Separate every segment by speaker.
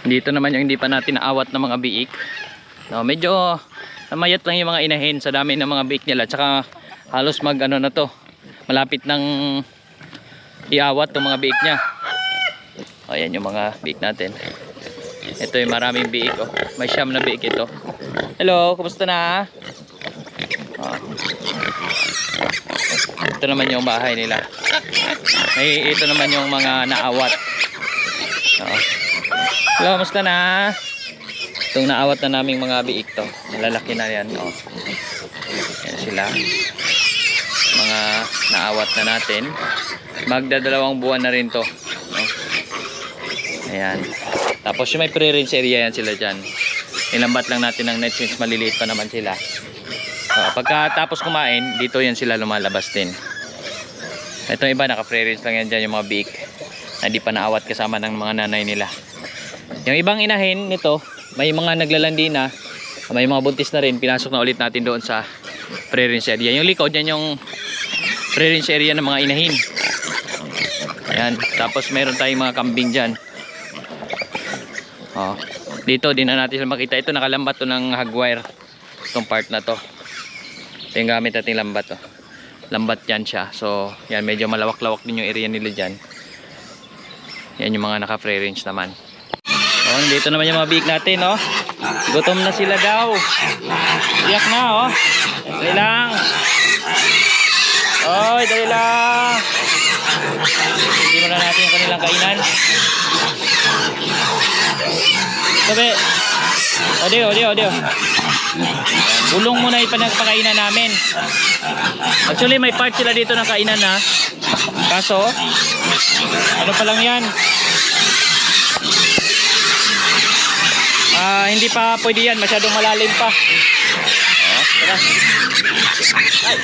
Speaker 1: Dito naman yung hindi pa natin naawat ng mga biik. No, medyo namayat lang yung mga inahin sa dami ng mga biik nila. Tsaka halos mag ano na to. Malapit ng iawat ng mga biik niya. O, ayan yung mga biik natin. Ito yung maraming biik. Oh. May siyam na biik ito. Hello, kumusta na? Oh. Ito naman yung bahay nila. May ito naman yung mga naawat. Oh. Hello, kumusta na? Itong naawat na naming mga biik to. Malalaki na yan. Oh. Yan sila. Mga naawat na natin. Magdadalawang buwan na rin to. No? Ayan. Tapos yung may pre-range area yan sila dyan. Nilambat lang natin ng net since maliliit pa naman sila. Uh, pagkatapos kumain, dito yan sila lumalabas din. Ito iba, naka-pre-range lang yan dyan yung mga biik. Na di pa naawat kasama ng mga nanay nila. Yung ibang inahin nito, may mga naglalandi na, may mga buntis na rin, pinasok na ulit natin doon sa pre-range area. Yung likod, yan yung pre-range area ng mga inahin. Ayan, tapos meron tayong mga kambing dyan. Oh. Dito, din na natin makita. Ito, nakalambat to ng hagwire. Itong part na to. Ito yung gamit nating lambat to. Lambat yan siya. So, yan, medyo malawak-lawak din yung area nila dyan. Yan yung mga naka-free range naman. Oh, dito naman yung mga big natin, oh. Gutom na sila daw. Iyak na, oh. Dali lang. Oy, dali lang. Hindi mo na natin yung kanilang kainan. Sabi. Odio, odio, odio. Gulong muna ipanagpakainan namin. Actually, may part sila dito ng kainan na. Kaso, ano pa lang yan? Ah, hindi pa pwede yan. Masyadong malalim pa. Oh, tara. Ay.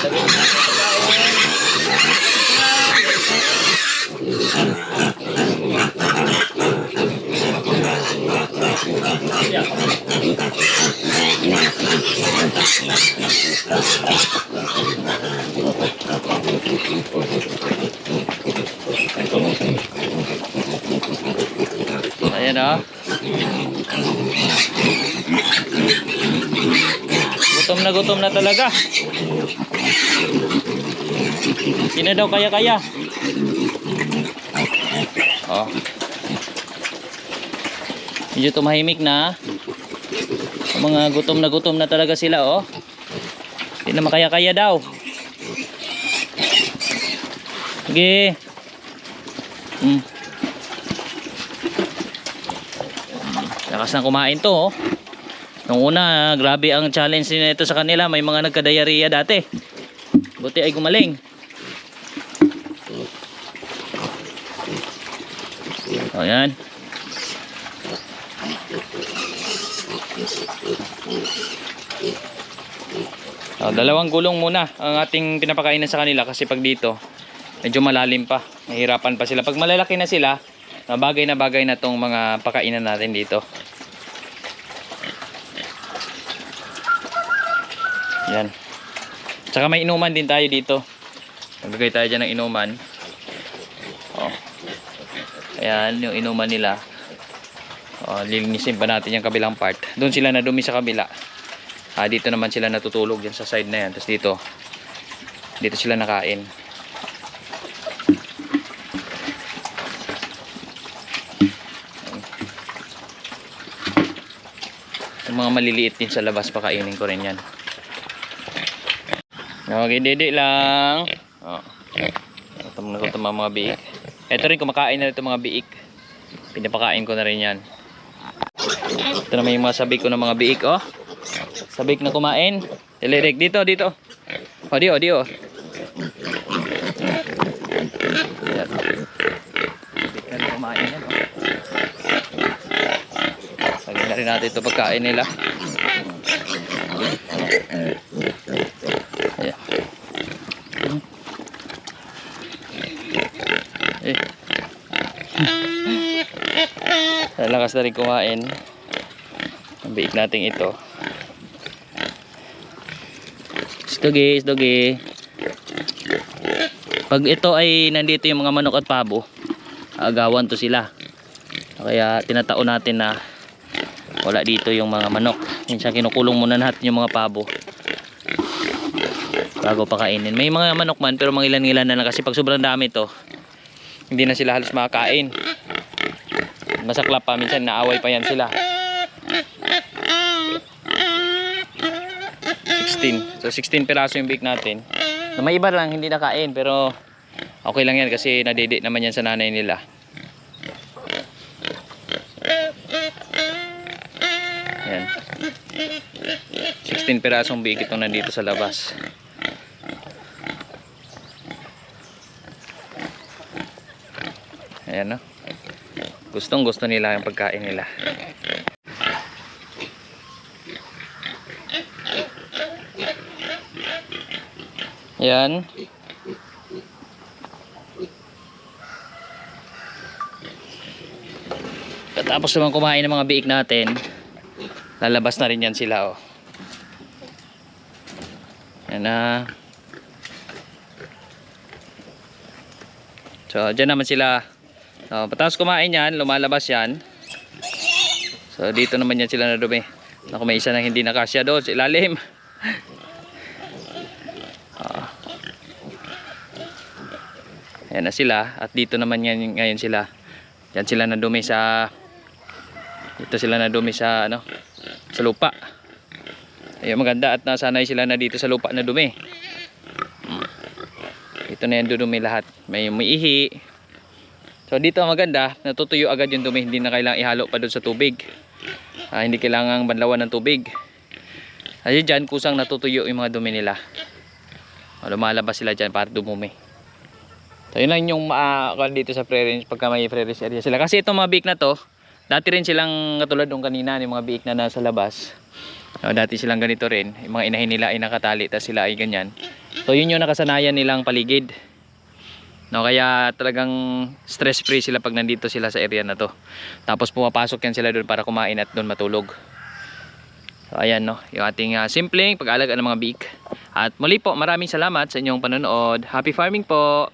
Speaker 1: Sabi Ayan o. Gutom na gutom na talaga. Na daw kaya-kaya. Oh. Medyo tumahimik na. Mga gutom na gutom na talaga sila oh. Hindi na makaya-kaya daw. Sige. Hmm. Lakas na kumain to oh. Nung una, grabe ang challenge nito sa kanila. May mga nagka-diarrhea dati. Buti ay gumaling. O yan. O, dalawang gulong muna ang ating pinapakainan sa kanila kasi pag dito medyo malalim pa. Mahirapan pa sila. Pag malalaki na sila, bagay na bagay na tong mga pakainan natin dito. Yan. Tsaka may inuman din tayo dito. Magbigay tayo dyan ng inuman. Oh. Ayan, yung inuman nila. Oh, lilinisin pa natin yung kabilang part. Doon sila na dumi sa kabila. Ah, dito naman sila natutulog dyan sa side na yan. Tapos dito, dito sila nakain. Yung mga maliliit din sa labas, pakainin ko rin yan. Okay, didi lang. Oh. Gutom na gutom ang mga biik. Ito rin, kumakain na ito mga biik. Pinapakain ko na rin yan. Ito naman yung mga sabik ko ng mga biik, oh. Sabik na kumain. Dilirik, dito, dito. O, di, o, di, o. Yan. Sabik na kumain yan, oh. Lagyan na rin natin ito pagkain nila. Eh. Lalakas na rin kumain. Biik natin ito. Isdogi, isdogi. Pag ito ay nandito yung mga manok at pabo, agawan to sila. Kaya tinatao natin na wala dito yung mga manok. Minsan kinukulong muna natin yung mga pabo bago pakainin. May mga manok man pero mga ilan-ilan na lang kasi pag sobrang dami to, hindi na sila halos makakain. Masaklap pa minsan naaway pa yan sila. 16. So 16 piraso yung bake natin. Na may iba lang hindi nakain pero okay lang yan kasi nadede naman yan sa nanay nila. Yan. 16 pirasong bake itong nandito sa labas. Ayan no. Gustong gusto nila yung pagkain nila. Yan. Katapos naman kumain ng mga biik natin, lalabas na rin yan sila oh. Yan na. So, dyan naman sila. So, patapos kumain yan, lumalabas yan. So, dito naman yan sila na dumi. Naku, may isa na hindi nakasya doon sa ilalim. Ayan na sila. At dito naman yan, ngayon sila. Yan sila na dumi sa... Dito sila na dumi sa, ano, sa lupa. Ayun, maganda at nasanay sila na dito sa lupa na dumi. Hmm. Ito na yan dudumi lahat. May umiihi. So dito maganda, natutuyo agad yung dumi. Hindi na kailangang ihalo pa doon sa tubig. Ah, hindi kailangang banlawan ng tubig. Kasi dyan, kusang natutuyo yung mga dumi nila. Ah, Lumalabas sila dyan para dumumi. So yun lang yung uh, dito sa free range pagka may free range area sila. Kasi itong mga biik na to, dati rin silang katulad nung kanina, yung mga biik na nasa labas. No, dati silang ganito rin. Yung mga inahin nila ay nakatali, tapos sila ay ganyan. So yun yung nakasanayan nilang paligid. No, kaya talagang stress free sila pag nandito sila sa area na to. Tapos pumapasok yan sila doon para kumain at doon matulog. So ayan no, yung ating uh, simpleng pag-alaga ng mga biik. At muli po, maraming salamat sa inyong panonood. Happy farming po!